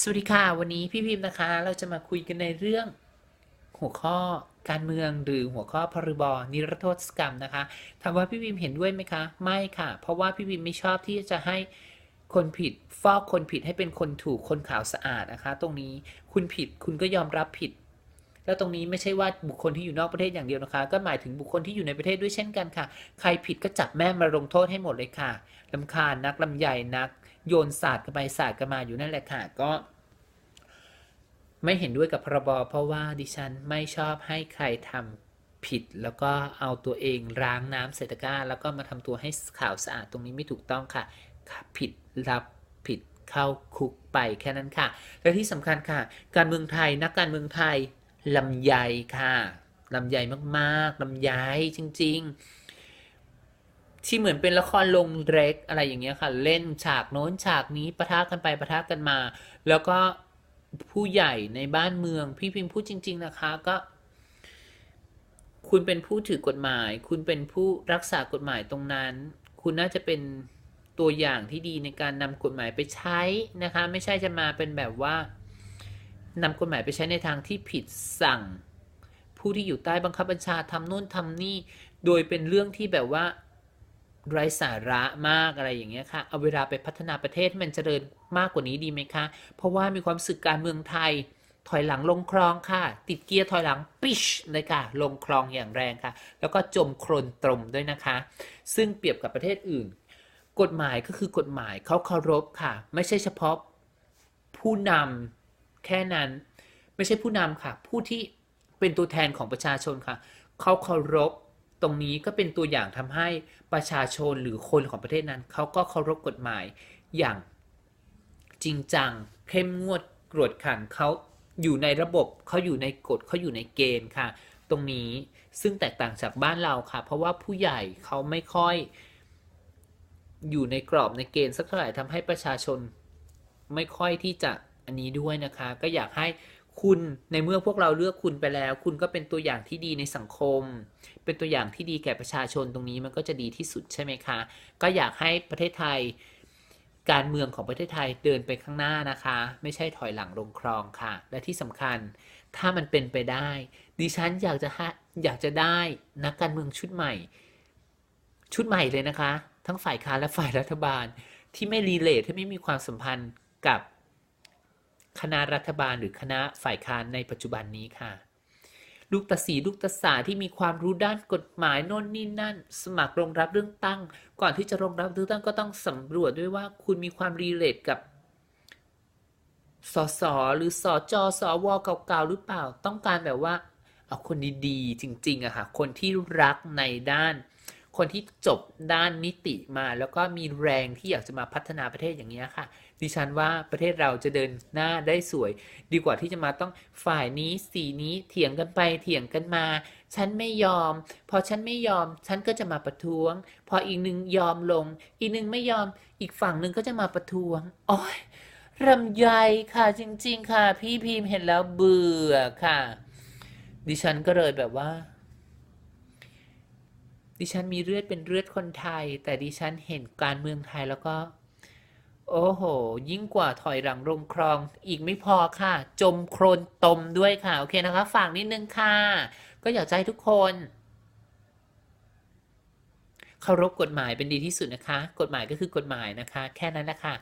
สวัสดีค่ะ วันนี้พี่พิมพ์นะคะ เราจะมาคุยกันในเรื่องหัวข้อการเมืองหรือหัวข้อพรบนิรโทษกรรมนะคะถามว่าพี่พิมพ์เห็นด้วยไหมคะ ไม่ค่ะ เพราะว่าพี่พิมพ์ไม่ชอบที่จะให้คนผิดฟอกคนผิดให้เป็นคนถูกคนขาวสะอาดนะคะ ตรงนี้คุณผิดคุณก็ยอมรับผิด แล้วตรงนี้ไม่ใช่ว่าบุคคลที่อยู่นอกประเทศอย่างเดียวนะคะ ก็หมายถึงบุคคลที่อยู่ในประเทศด้วยเช่นกันค่ะ ใครผิดก็จับแม่มาลงโทษให้หมดเลยค่ะลำคาญนักลำใหญ่นัก โยนศาสตร์กันไปศาสตร์กันมาอยู่นั่นแหละค่ะก็ ไม่เห็นด้วยกับพรบเพราะว่าดิฉันไม่ชอบให้ใครทำผิดแล้วก็เอาตัวเองล้างน้ำเศรษฐกาแล้วก็มาทำตัวให้ขาวสะอาดตรงนี้ไม่ถูกต้องค่ะ ผิดรับผิดเข้าคุกไปแค่นั้นค่ะ และที่สำคัญค่ะ การเมืองไทยนักการเมืองไทยลำไยค่ะลำไยมากๆลำไยจริง ๆ ที่เหมือนเป็นละครลงเร็กอะไรอย่างเงี้ยค่ะ เล่นฉากโน้นฉากนี้ปะทะกันไปปะทะกันมา แล้วก็ผู้ใหญ่ในบ้านเมือง พี่พิมพ์พูดจริง ๆ นะคะก็ คุณเป็นผู้ถือกฎหมาย คุณเป็นผู้รักษากฎหมายตรงนั้น คุณน่าจะเป็นตัวอย่างที่ดีในการนำกฎหมายไปใช้นะคะ ไม่ใช่จะมาเป็นแบบว่านำกฎหมายไปใช้ในทางที่ผิดสั่ง ผู้ที่อยู่ใต้บังคับบัญชาทำนู่นทำนี่ โดยเป็นเรื่องที่แบบว่า ไร้สาระมากอะไรอย่างเงี้ยค่ะ เอาเวลาไปพัฒนาประเทศให้มันเจริญมากกว่านี้ดีไหมคะ เพราะว่ามีความสึกการเมืองไทย ถอยหลังลงคลองค่ะ ติดเกียร์ถอยหลังปิชเลยค่ะ ลงคลองอย่างแรงค่ะ แล้วก็จมโคลนตรมด้วยนะคะ ซึ่งเปรียบกับประเทศอื่น กฎหมายก็คือกฎหมายเขาเคารพค่ะ ไม่ใช่เฉพาะผู้นำแค่นั้น ไม่ใช่ผู้นำค่ะ ผู้ที่เป็นตัวแทนของประชาชนค่ะ เขาเคารพ ตรงนี้ก็เป็นตัวอย่างทำให้ประชาชนหรือคนของประเทศนั้นเขาก็เคารพกฎหมายอย่างจริงจัง เข้มงวดกรวดขันเขาอยู่ในระบบเขาอยู่ในกฎเขาอยู่ในเกณฑ์ค่ะ ตรงนี้ซึ่งแตกต่างจากบ้านเราค่ะ เพราะว่าผู้ใหญ่เขาไม่ค่อยอยู่ในกรอบในเกณฑ์สักเท่าไหร่ทำให้ประชาชนไม่ค่อยที่จะอันนี้ด้วยนะคะ ก็อยากให้ คุณในเมื่อพวกเราเลือกคุณไปแล้ว คุณก็เป็นตัวอย่างที่ดีในสังคม เป็นตัวอย่างที่ดีแก่ประชาชนตรงนี้มันก็จะดีที่สุดใช่ไหมคะ ก็อยากให้ประเทศไทย การเมืองของประเทศไทยเดินไปข้างหน้านะคะ ไม่ใช่ถอยหลังลงคลองค่ะ และที่สำคัญ ถ้ามันเป็นไปได้ ดิฉันอยากจะอยากจะได้นักการเมืองชุดใหม่ ชุดใหม่เลยนะคะ ทั้งฝ่ายค้านและฝ่ายรัฐบาล ที่ไม่รีเลทที่ไม่มีความสัมพันธ์กับ คณะรัฐบาลหรือคณะฝ่ายค้านในปัจจุบันนี้ค่ะ ลูกตาสีลูกตาสาที่มีความรู้ด้านกฎหมายโน่นนี่นั่น สมัครลงรับเรื่องตั้ง ก่อนที่จะลงรับเรื่องตั้งก็ต้องสำรวจด้วยว่าคุณมีความรีเลทกับสสหรือสอจอสอวเก่าๆหรือเปล่า ต้องการแบบว่า เอาคนดีๆ จริงๆอะค่ะ คนที่รักในด้าน คนที่จบด้านนิติมา แล้วก็มีแรงที่อยากจะมาพัฒนาประเทศอย่างนี้ค่ะ ดิฉันว่าประเทศเราจะเดินหน้าได้สวย ดีกว่าที่จะมาต้องฝ่ายนี้สีนี้เถียงกันไปเถียงกันมา ฉันไม่ยอม พอฉันไม่ยอม ฉันก็จะมาประท้วง พออีกหนึ่งยอมลง อีกหนึ่งไม่ยอม อีกฝั่งหนึ่งก็จะมาประท้วงโอ้ยรำไยค่ะจริง ๆ ค่ะ พี่พิมพ์เห็นแล้วเบื่อค่ะ ดิฉันก็เลยแบบว่า ดิฉันมีเลือดเป็นเลือดคนไทย แต่ดิฉันเห็นการเมืองไทยแล้วก็ โอ้โห ยิ่งกว่าถอยหลังลงคลอง อีกไม่พอค่ะ จมโครนตมด้วยค่ะ โอเคนะคะ ฝากนิดนึงค่ะ ก็อยากจะให้ทุกคนเคารพกฎหมายเป็นดีที่สุดนะคะ กฎหมายก็คือกฎหมายนะคะ แค่นั้นนะคะ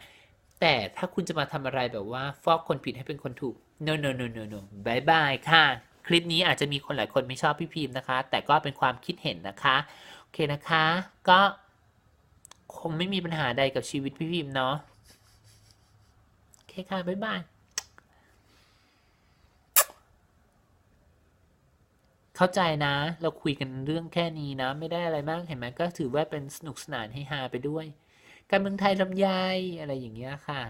แต่ถ้าคุณจะมาทำอะไรแบบว่า ฟอกคนผิดให้เป็นคนถูก no no no no no บายบายค่ะ คลิปนี้อาจจะมีคนหลายคนไม่ชอบพี่พิมพ์นะคะ แต่ก็เป็นความคิดเห็นนะคะ โอเคนะคะ ก็คงไม่มีปัญหาใดกับชีวิตพี่พิมพ์เนาะโอเคค่ะ บ๊ายบาย เข้าใจนะ เราคุยกันเรื่องแค่นี้นะ ไม่ได้อะไรมาก เห็นไหมก็ถือว่าเป็นสนุกสนานให้ฮาไปด้วย การเมืองไทยลำไยอะไรอย่างเงี้ยค่ะ